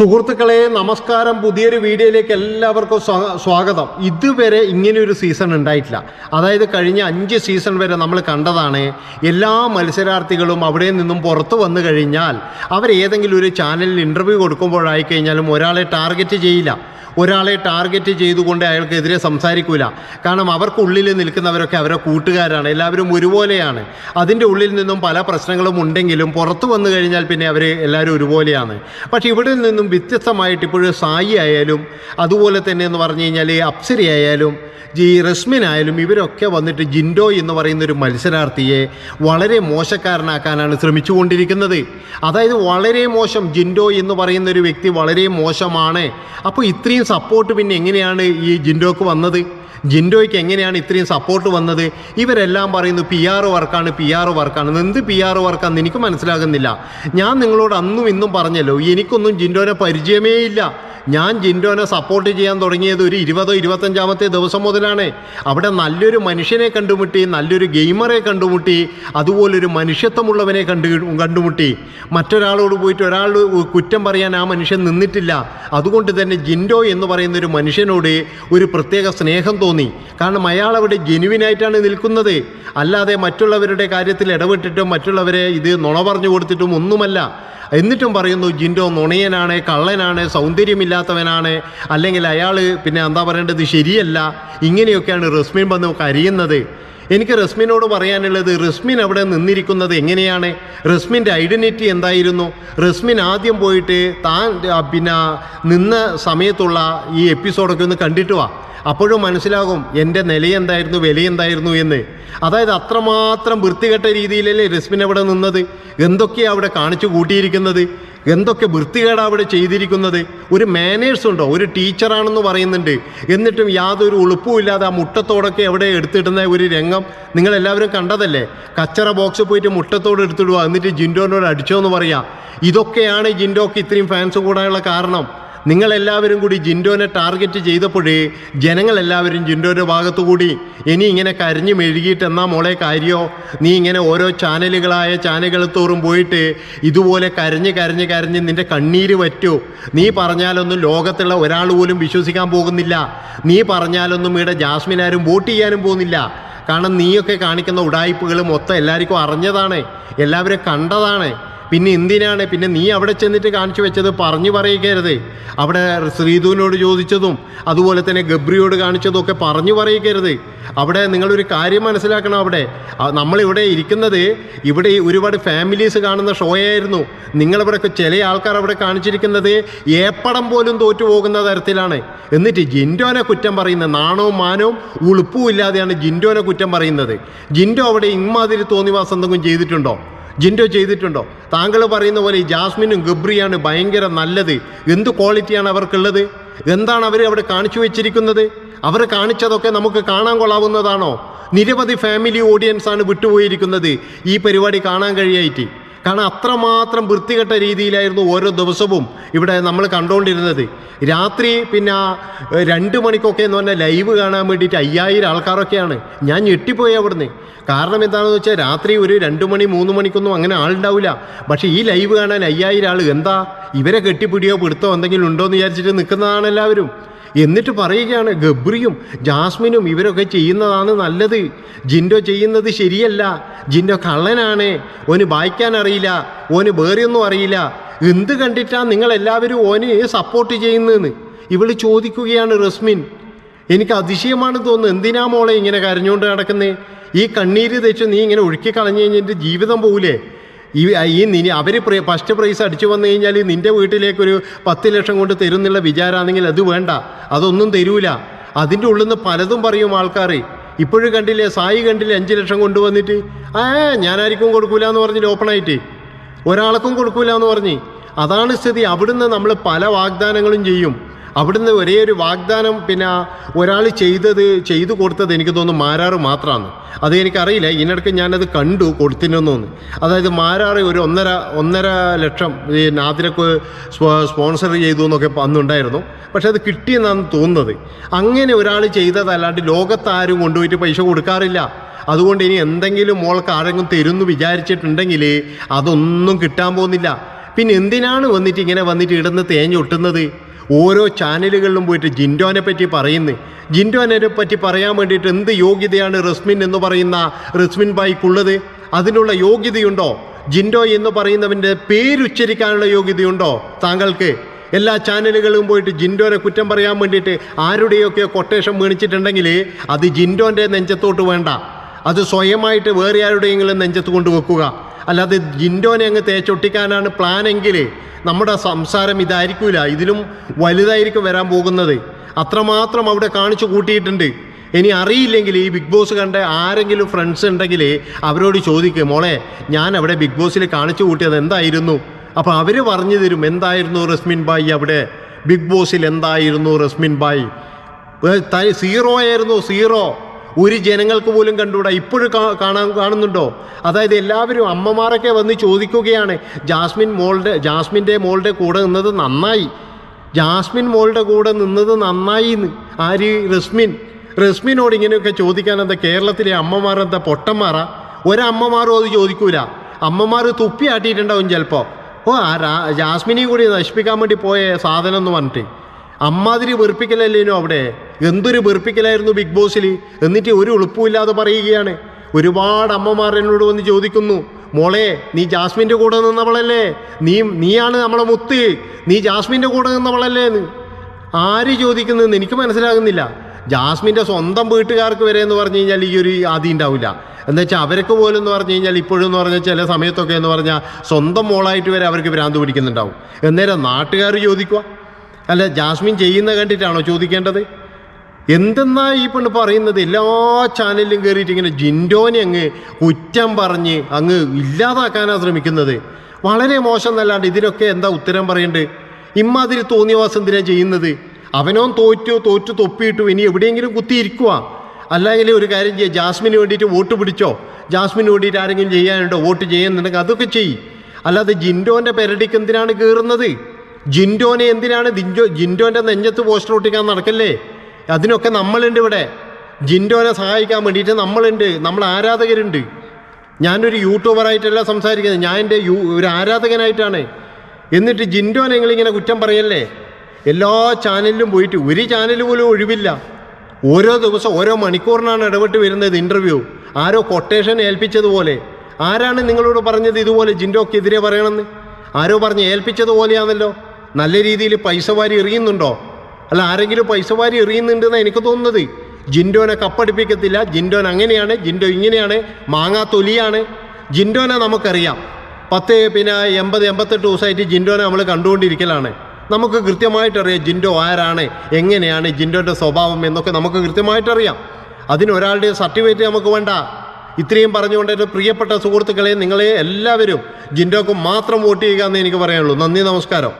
സുഹൃത്തുക്കളെ നമസ്കാരം. പുതിയൊരു വീഡിയോയിലേക്ക് എല്ലാവർക്കും സ്വാഗതം. ഇതുവരെ ഇങ്ങനെയൊരു സീസൺ ഉണ്ടായിട്ടില്ല. അതായത് കഴിഞ്ഞ അഞ്ച് സീസൺ വരെ നമ്മൾ കണ്ടതാണ്. എല്ലാ മത്സരാർത്ഥികളും അവിടെ നിന്നും പുറത്തു വന്നു കഴിഞ്ഞാൽ അവർ ഏതെങ്കിലും ഒരു ചാനലിൽ ഇന്റർവ്യൂ കൊടുക്കുമ്പോഴായി കഴിഞ്ഞാലും ഒരാളെ ടാർഗറ്റ് ചെയ്യില്ല. ഒരാളെ ടാർഗറ്റ് ചെയ്തുകൊണ്ട് അയാൾക്കെതിരെ സംസാരിക്കൂല. കാരണം അവർക്കുള്ളിൽ നിൽക്കുന്നവരൊക്കെ അവരെ കൂട്ടുകാരാണ്. എല്ലാവരും ഒരുപോലെയാണ്. അതിന്റെ ഉള്ളിൽ നിന്നും പല പ്രശ്നങ്ങളും ഉണ്ടെങ്കിലും പുറത്തു വന്നു കഴിഞ്ഞാൽ പിന്നെ അവർ എല്ലാവരും ഒരുപോലെയാണ്. പക്ഷേ ഇവിടെ നിന്നും വ്യത്യസ്തമായിട്ട് ഇപ്പോഴും സായി ആയാലും അതുപോലെ തന്നെ എന്ന് പറഞ്ഞു കഴിഞ്ഞാൽ അപ്സരി ആയാലും ജി റസ്മിനായാലും ഇവരൊക്കെ വന്നിട്ട് ജിൻഡോ എന്ന് പറയുന്ന ഒരു മത്സരാർത്ഥിയെ വളരെ മോശക്കാരനാക്കാനാണ് ശ്രമിച്ചുകൊണ്ടിരിക്കുന്നത്. അതായത് വളരെ മോശം ജിൻഡോ എന്ന് പറയുന്ന ഒരു വ്യക്തി വളരെ മോശമാണ്. അപ്പോൾ ഇത്രയും സപ്പോർട്ട് പിന്നെ എങ്ങനെയാണ് ഈ ജിൻഡോക്ക് വന്നത്? ജിൻഡോയ്ക്ക് എങ്ങനെയാണ് ഇത്രയും സപ്പോർട്ട് വന്നത്? ഇവരെല്ലാം പറയുന്നു പി ആർ വർക്കാണ് പി ആർ വർക്കാണ്. എന്ത് പി ആർ വർക്കാണെന്ന് എനിക്ക് മനസ്സിലാകുന്നില്ല. ഞാൻ നിങ്ങളോട് അന്നും ഇന്നും പറഞ്ഞല്ലോ എനിക്കൊന്നും ജിൻഡോനെ പരിചയമേ ഇല്ല. ഞാൻ ജിൻഡോനെ സപ്പോർട്ട് ചെയ്യാൻ തുടങ്ങിയത് ഒരു ഇരുപതോ ഇരുപത്തഞ്ചാമത്തെ ദിവസം മുതലാണ്. അവിടെ നല്ലൊരു മനുഷ്യനെ കണ്ടുമുട്ടി നല്ലൊരു ഗെയിമറെ കണ്ടുമുട്ടി അതുപോലൊരു മനുഷ്യത്വമുള്ളവനെ കണ്ടു കണ്ടുമുട്ടി. മറ്റൊരാളോട് പോയിട്ട് ഒരാൾ കുറ്റം പറയാൻ ആ മനുഷ്യൻ നിന്നിട്ടില്ല. അതുകൊണ്ട് തന്നെ ജിൻഡോ എന്ന് പറയുന്ന ഒരു മനുഷ്യനോട് ഒരു പ്രത്യേക സ്നേഹം തോന്നി. കാരണം അയാൾ അവിടെ ജെനുവിനായിട്ടാണ് നിൽക്കുന്നത്. അല്ലാതെ മറ്റുള്ളവരുടെ കാര്യത്തിൽ ഇടപെട്ടിട്ടും മറ്റുള്ളവരെ ഇത് നുണ പറഞ്ഞു കൊടുത്തിട്ടും ഒന്നുമല്ല. എന്നിട്ടും പറയുന്നു ജിൻഡോ നുണയനാണ് കള്ളനാണ് സൗന്ദര്യമില്ലാത്തവനാണ് അല്ലെങ്കിൽ അയാൾ പിന്നെ എന്താ പറയേണ്ടത്? ശരിയല്ല. ഇങ്ങനെയൊക്കെയാണ് റസ്മിൻ വന്ന് അറിയുന്നത് എനിക്ക് റസ്മിനോട് പറയാനുള്ളത് റസ്മിൻ അവിടെ നിന്നിരിക്കുന്നത് എങ്ങനെയാണ്? റസ്മിന്റെ ഐഡന്റിറ്റി എന്തായിരുന്നു? റസ്മിൻ ആദ്യം പോയിട്ട് താൻ പിന്നെ നിന്ന സമയത്തുള്ള ഈ എപ്പിസോഡൊക്കെ ഒന്ന് കണ്ടിട്ട് വാ. അപ്പോഴും മനസ്സിലാകും എന്റെ നിലയെന്തായിരുന്നു വിലയെന്തായിരുന്നു എന്ന്. അതായത് അത്രമാത്രം വൃത്തികെട്ട രീതിയിലല്ലേ റസ്മിൻ അവിടെ നിന്നത്. എന്തൊക്കെയാണ് അവിടെ കാണിച്ചു കൂട്ടിയിരിക്കുന്നത്? എന്തൊക്കെ വൃത്തികേടാണ് അവിടെ ചെയ്തിരിക്കുന്നത്? ഒരു മാനേഴ്സ് ഉണ്ടോ? ഒരു ടീച്ചറാണെന്ന് പറയുന്നുണ്ട്. എന്നിട്ടും യാതൊരു ഉളുപ്പുമില്ലാതെ ആ മുട്ടത്തോടൊക്കെ എവിടെ എടുത്തിടുന്ന ഒരു രംഗം നിങ്ങളെല്ലാവരും കണ്ടതല്ലേ? കച്ചറ ബോക്സ് പോയിട്ട് മുട്ടത്തോട് എടുത്തിടുക എന്നിട്ട് ജിൻഡോനോട് അടിച്ചോ എന്ന് പറയാം. ഇതൊക്കെയാണ് ജിൻഡോക്ക് ഇത്രയും ഫാൻസ് കൂടാനുള്ള കാരണം. നിങ്ങളെല്ലാവരും കൂടി ജിൻഡോനെ ടാർഗറ്റ് ചെയ്തപ്പോഴേ ജനങ്ങളെല്ലാവരും ജിൻഡോന്റെ ഭാഗത്തു കൂടി. ഇനി ഇങ്ങനെ കരഞ്ഞു മെഴുകിയിട്ട് എന്നാ മോളെ കാര്യമോ നീ ഇങ്ങനെ ഓരോ ചാനലുകളായ ചാനലുകൾ തോറും പോയിട്ട് ഇതുപോലെ കരഞ്ഞ് കരഞ്ഞ് കരഞ്ഞ് നിന്റെ കണ്ണീര് വറ്റൂ. നീ പറഞ്ഞാലൊന്നും ലോകത്തുള്ള ഒരാൾ പോലും വിശ്വസിക്കാൻ പോകുന്നില്ല. നീ പറഞ്ഞാലൊന്നും ഇവിടെ ജാസ്മിനാരും വോട്ട് ചെയ്യാനും പോകുന്നില്ല. കാരണം നീയൊക്കെ കാണിക്കുന്ന ഉടായ്പകൾ മൊത്തം എല്ലാവർക്കും അറിഞ്ഞതാണ്. എല്ലാവരും കണ്ടതാണ്. പിന്നെ എന്തിനാണ്? പിന്നെ നീ അവിടെ ചെന്നിട്ട് കാണിച്ചു വെച്ചത് പറഞ്ഞു പറയിക്കരുത്. അവിടെ ശ്രീധുവിനോട് ചോദിച്ചതും അതുപോലെ തന്നെ ഗബ്രിയോട് കാണിച്ചതും ഒക്കെ പറഞ്ഞു പറയിക്കരുത്. അവിടെ നിങ്ങളൊരു കാര്യം മനസ്സിലാക്കണം അവിടെ. നമ്മളിവിടെ ഇരിക്കുന്നത് ഇവിടെ ഒരുപാട് ഫാമിലീസ് കാണുന്ന ഷോ ആയിരുന്നു നിങ്ങളിവിടെയൊക്കെ ചില ആൾക്കാർ അവിടെ കാണിച്ചിരിക്കുന്നത് ഏപ്പടം പോലും തോറ്റു പോകുന്ന തരത്തിലാണ്. എന്നിട്ട് ജിൻഡോനെ കുറ്റം പറയുന്ന നാണവും മാനവും ഉളുപ്പും ഇല്ലാതെയാണ് ജിൻഡോനെ കുറ്റം പറയുന്നത്. ജിൻഡോ അവിടെ ഇമ്മാതിരി തോന്നിവാസം എന്തെങ്കിലും ചെയ്തിട്ടുണ്ടോ? ജിൻഡോ ചെയ്തിട്ടുണ്ടോ? താങ്കൾ പറയുന്ന പോലെ ഈ ജാസ്മിനും ഗബ്രിയാണ് ഭയങ്കര നല്ലത്. എന്ത് ക്വാളിറ്റിയാണ് അവർക്കുള്ളത്? എന്താണ് അവർ അവിടെ കാണിച്ചു വെച്ചിരിക്കുന്നത്? അവർ കാണിച്ചതൊക്കെ നമുക്ക് കാണാൻ കൊള്ളാവുന്നതാണോ? നിരവധി ഫാമിലി ഓഡിയൻസ് ആണ് വിട്ടുപോയിരിക്കുന്നത്. ഈ പരിപാടി കാണാൻ കഴിയായിട്ട്. കാരണം അത്രമാത്രം വൃത്തികെട്ട രീതിയിലായിരുന്നു ഓരോ ദിവസവും ഇവിടെ നമ്മൾ കണ്ടുകൊണ്ടിരുന്നത്. രാത്രി പിന്നെ രണ്ട് മണിക്കൊക്കെ എന്ന് പറഞ്ഞാൽ ലൈവ് കാണാൻ വേണ്ടിയിട്ട് അയ്യായിരം ആൾക്കാരൊക്കെയാണ്. ഞാൻ ഞെട്ടിപ്പോയി അവിടുന്ന്. കാരണം എന്താണെന്ന് വെച്ചാൽ രാത്രി ഒരു രണ്ട് മണി മൂന്ന് മണിക്കൊന്നും അങ്ങനെ ആളുണ്ടാവില്ല. പക്ഷേ ഈ ലൈവ് കാണാൻ അയ്യായിരം ആൾ എന്താ? ഇവരെ കെട്ടിപ്പിടിയോ പിടുത്തോ എന്തെങ്കിലും ഉണ്ടോ എന്ന് വിചാരിച്ചിട്ട് നിൽക്കുന്നതാണ് എല്ലാവരും. എന്നിട്ട് പറയുകയാണ് ഗബ്രിയും ജാസ്മിനും ഇവരൊക്കെ ചെയ്യുന്നതാണ് നല്ലത്. ജിൻഡോ ചെയ്യുന്നത് ശരിയല്ല. ജിൻഡോ കള്ളനാണ്. ഓന് വായിക്കാൻ അറിയില്ല. ഓന് വേറെയൊന്നും അറിയില്ല. എന്ത് കണ്ടിട്ടാണ് നിങ്ങളെല്ലാവരും ഓന് സപ്പോർട്ട് ചെയ്യുന്നതെന്ന്? ഇവൾ ചോദിക്കുകയാണ് റസ്മിൻ. എനിക്ക് അതിശയമാണ് തോന്നുന്നത്. എന്തിനാ മോളെ ഇങ്ങനെ കരഞ്ഞുകൊണ്ട് നടക്കുന്നത് ഈ കണ്ണീര് തെച്ച് നീ ഇങ്ങനെ ഒഴുക്കി കളഞ്ഞു കഴിഞ്ഞാൽ ജീവിതം പോകൂലേ ഈ ഈ നിനി അവർ ഫസ്റ്റ് പ്രൈസ് അടിച്ചു വന്നു കഴിഞ്ഞാൽ നിന്റെ വീട്ടിലേക്കൊരു പത്ത് ലക്ഷം കൊണ്ട് തരുന്നുള്ള വിചാരമാണെങ്കിൽ അത് വേണ്ട. അതൊന്നും തരൂല. അതിന്റെ ഉള്ളിൽ നിന്ന് പലതും പറയും ആൾക്കാർ ഇപ്പോഴും കണ്ടില്ലേ സായി കണ്ടില്ലേ അഞ്ച് ലക്ഷം കൊണ്ടുവന്നിട്ട് ആ ഞാനായിരിക്കും കൊടുക്കൂല എന്ന് പറഞ്ഞിട്ട് ഓപ്പണായിട്ട്? ഒരാൾക്കും കൊടുക്കൂല എന്ന് പറഞ്ഞ്. അതാണ് സ്ഥിതി. അവിടുന്ന് നമ്മൾ പല വാഗ്ദാനങ്ങളും ചെയ്യും. അവിടുന്ന് ഒരേ ഒരു വാഗ്ദാനം പിന്നെ ഒരാൾ ചെയ്തത് ചെയ്തു കൊടുത്തത് എനിക്ക് തോന്നുന്നു മാരാറ് മാത്രമാണ് അത് എനിക്കറിയില്ല. ഇതിനിടയ്ക്ക് ഞാനത് കണ്ടു കൊടുത്തിരുന്നു അതായത് മാരാറ് ഒരു ഒന്നര ഒന്നര ലക്ഷം ഈ നാദിരക്ക് സ്പോൺസർ ചെയ്തു എന്നൊക്കെ അന്നുണ്ടായിരുന്നു. പക്ഷെ അത് കിട്ടിയെന്നാണ് തോന്നുന്നത്. അങ്ങനെ ഒരാൾ ചെയ്തതല്ലാണ്ട് ലോകത്താരും കൊണ്ടുപോയിട്ട് പൈസ കൊടുക്കാറില്ല. അതുകൊണ്ട് ഇനി എന്തെങ്കിലും മോൾക്ക് ആരെങ്കിലും തരുമെന്ന് വിചാരിച്ചിട്ടുണ്ടെങ്കിൽ അതൊന്നും കിട്ടാൻ പോകുന്നില്ല. പിന്നെ എന്തിനാണ് വന്നിട്ട് ഇങ്ങനെ വന്നിട്ട് ഇടന്ന് തേഞ്ഞൊട്ടുന്നത് ഓരോ ചാനലുകളിലും പോയിട്ട് ജിൻഡോനെ പറ്റി പറയുന്നു. ജിൻഡോനെ പറ്റി പറയാൻ വേണ്ടിയിട്ട് എന്ത് യോഗ്യതയാണ് റസ്മിൻ എന്ന് പറയുന്ന റസ്മിൻ ബായിക്കുള്ളത് അതിനുള്ള യോഗ്യതയുണ്ടോ? ജിൻഡോ എന്ന് പറയുന്നവന്റെ പേരുച്ചരിക്കാനുള്ള യോഗ്യതയുണ്ടോ താങ്കൾക്ക്? എല്ലാ ചാനലുകളും പോയിട്ട് ജിൻഡോനെ കുറ്റം പറയാൻ വേണ്ടിയിട്ട് ആരുടെയൊക്കെ കൊട്ടേഷൻ മേണിച്ചിട്ടുണ്ടെങ്കിൽ അത് ജിൻഡോന്റെ നെഞ്ചത്തോട്ട് വേണ്ട. അത് സ്വയമായിട്ട് വേറെ ആരുടെയെങ്കിലും നെഞ്ചത്ത് കൊണ്ട് വെക്കുക അല്ലാതെ ജിൻഡോനെ അങ്ങ് തേച്ചൊട്ടിക്കാനാണ് പ്ലാനെങ്കിൽ നമ്മുടെ സംസാരം ഇതായിരിക്കില്ല ഇതിലും വലുതായിരിക്കും വരാൻ പോകുന്നത്. അത്രമാത്രം അവിടെ കാണിച്ചു കൂട്ടിയിട്ടുണ്ട്. ഇനി അറിയില്ലെങ്കിൽ ഈ ബിഗ് ബോസ് കണ്ട ആരെങ്കിലും ഫ്രണ്ട്സ് ഉണ്ടെങ്കിൽ അവരോട് ചോദിക്കുക മോളെ ഞാൻ അവിടെ ബിഗ് ബോസിൽ കാണിച്ചു കൂട്ടിയത് എന്തായിരുന്നു? അപ്പോൾ അവർ പറഞ്ഞു തരും എന്തായിരുന്നു റസ്മിൻ ബായി അവിടെ? ബിഗ് ബോസിൽ എന്തായിരുന്നു റസ്മിൻ ബായി സീറോ ആയിരുന്നു സീറോ ഒരു ജനങ്ങൾക്ക് പോലും കണ്ടുകൂടാ? ഇപ്പോഴും കാണാൻ കാണുന്നുണ്ടോ? അതായത് എല്ലാവരും അമ്മമാരൊക്കെ വന്ന് ചോദിക്കുകയാണ് ജാസ്മിൻ മോളുടെ ജാസ്മിന്റെ മോളുടെ കൂടെ നിന്നത് നന്നായി. ജാസ്മിൻ മോളുടെ കൂടെ നിന്നത് നന്നായി എന്ന് ആര്? റസ്മിൻ. റസ്മിനോട് ഇങ്ങനെയൊക്കെ ചോദിക്കാൻ എന്താ കേരളത്തിലെ അമ്മമാർ എന്താ പൊട്ടന്മാറാ ഒരമ്മമാരും അത് ചോദിക്കൂല. അമ്മമാർ തുപ്പി ആട്ടിയിട്ടുണ്ടാവും ചിലപ്പോൾ ഓ ആ ജാസ്മിനെയും കൂടി നശിപ്പിക്കാൻ വേണ്ടി പോയ സാധനം എന്ന് പറഞ്ഞിട്ട്. അമ്മാതിരി വെറുപ്പിക്കലല്ലേനോ അവിടെ? എന്തൊരു വെറുപ്പിക്കലായിരുന്നു ബിഗ് ബോസിൽ എന്നിട്ട് ഒരു എളുപ്പമില്ലാതെ പറയുകയാണ്. ഒരുപാട് അമ്മമാർ എന്നോട് വന്ന് ചോദിക്കുന്നു മോളെ നീ ജാസ്മിന്റെ കൂടെ നിന്നവളല്ലേ? നീ നീയാണ് നമ്മളെ മുത്ത്. നീ ജാസ്മിന്റെ കൂടെ നിന്നവളല്ലേ എന്ന്. ആര് ചോദിക്കുന്നതെന്ന് എനിക്ക് മനസ്സിലാകുന്നില്ല. ജാസ്മിന്റെ സ്വന്തം വീട്ടുകാർക്ക് വരെ എന്ന് പറഞ്ഞു കഴിഞ്ഞാൽ ഈ ഒരു ആദ്യം ഉണ്ടാവില്ല. എന്താ വെച്ചാൽ അവരൊക്കെ പോലും എന്ന് പറഞ്ഞു കഴിഞ്ഞാൽ ഇപ്പോഴെന്ന് പറഞ്ഞാൽ ചില സമയത്തൊക്കെ എന്ന് പറഞ്ഞാൽ സ്വന്തം മോളായിട്ട് വരെ അവർക്ക് ഭ്രാന്ത് പിടിക്കുന്നുണ്ടാവും. എന്നേരം നാട്ടുകാർ ചോദിക്കുക അല്ല ജാസ്മിൻ ചെയ്യുന്ന കണ്ടിട്ടാണോ ചോദിക്കേണ്ടത്? എന്തെന്നാ ഈ പെണ്ണ് പറയുന്നത്? എല്ലാ ചാനലിലും കയറിയിട്ട് ഇങ്ങനെ ജിൻഡോനെ അങ്ങ് കുറ്റം പറഞ്ഞ് അങ്ങ് ഇല്ലാതാക്കാനാണ് ശ്രമിക്കുന്നത്. വളരെ മോശം എന്നല്ലാണ്ട് ഇതിനൊക്കെ എന്താ ഉത്തരം പറയേണ്ടത് ഇമ്മാതിരി തോന്നിയവാസം എന്തിനാ ചെയ്യുന്നത്? അവനോൻ തോറ്റു തോറ്റു തൊപ്പിയിട്ടു ഇനി എവിടെയെങ്കിലും കുത്തിയിരിക്കുക അല്ലെങ്കിൽ ഒരു കാര്യം ചെയ്യുക ജാസ്മിന് വേണ്ടിയിട്ട് വോട്ട് പിടിച്ചോ? ജാസ്മിന് വേണ്ടിയിട്ട് ആരെങ്കിലും ചെയ്യാനുണ്ടോ? വോട്ട് ചെയ്യുന്നുണ്ടെങ്കിൽ അതൊക്കെ ചെയ്യ്. അല്ലാതെ ജിൻഡോന്റെ പെരടിക്ക് എന്തിനാണ് കയറുന്നത് ജിൻഡോനെ എന്തിനാണ് ജിൻഡോ ജിൻഡോന്റെ നെഞ്ചത്ത് പോസ്റ്റർ ഒട്ടിക്കാൻ നടക്കല്ലേ? അതിനൊക്കെ നമ്മളുണ്ട് ഇവിടെ. ജിൻഡോനെ സഹായിക്കാൻ വേണ്ടിയിട്ട് നമ്മളുണ്ട്. നമ്മൾ ആരാധകരുണ്ട്. ഞാനൊരു യൂട്യൂബറായിട്ടല്ല സംസാരിക്കുന്നത്. ഞാൻ എന്റെ യൂ ഒരു ആരാധകനായിട്ടാണ്. എന്നിട്ട് ജിൻഡോനെ നിങ്ങളിങ്ങനെ കുറ്റം പറയല്ലേ? എല്ലാ ചാനലിലും പോയിട്ട് ഒരു ചാനൽ പോലും ഒഴിവില്ല. ഓരോ ദിവസം ഓരോ മണിക്കൂറിനാണ് ഇടപെട്ട് വരുന്നത് ഇന്റർവ്യൂ ആരോ കൊട്ടേഷൻ ഏൽപ്പിച്ചതുപോലെ. ആരാണ് നിങ്ങളോട് പറഞ്ഞത് ഇതുപോലെ ജിൻഡോക്കെതിരെ പറയണമെന്ന്? ആരോ പറഞ്ഞ് ഏൽപ്പിച്ചതുപോലെയാണല്ലോ. നല്ല രീതിയിൽ പൈസ വാരി എറിയുന്നുണ്ടോ? അല്ല ആരെങ്കിലും പൈസ വാരി എറിയുന്നുണ്ടെന്നാണ് എനിക്ക് തോന്നുന്നത്. ജിൻഡോനെ കപ്പടിപ്പിക്കത്തില്ല. ജിൻഡോൻ അങ്ങനെയാണ്. ജിൻഡോ ഇങ്ങനെയാണ്. മാങ്ങാ തൊലിയാണ്. ജിൻഡോനെ നമുക്കറിയാം. പത്ത് പിന്നെ എൺപത് എൺപത്തെട്ട് ദിവസമായിട്ട് ജിൻഡോനെ നമ്മൾ കണ്ടുകൊണ്ടിരിക്കലാണ്. നമുക്ക് കൃത്യമായിട്ടറിയാം ജിൻഡോ ആരാണ് എങ്ങനെയാണ് ജിൻഡോന്റെ സ്വഭാവം എന്നൊക്കെ നമുക്ക് കൃത്യമായിട്ടറിയാം. അതിനൊരാളുടെ സർട്ടിഫിക്കറ്റ് നമുക്ക് വേണ്ട. ഇത്രയും പറഞ്ഞുകൊണ്ട് എന്റെ പ്രിയപ്പെട്ട സുഹൃത്തുക്കളെ നിങ്ങളെ എല്ലാവരും ജിൻഡോക്ക് മാത്രം വോട്ട് ചെയ്യുക എന്ന് എനിക്ക് പറയാനുള്ളൂ. നന്ദി നമസ്കാരം.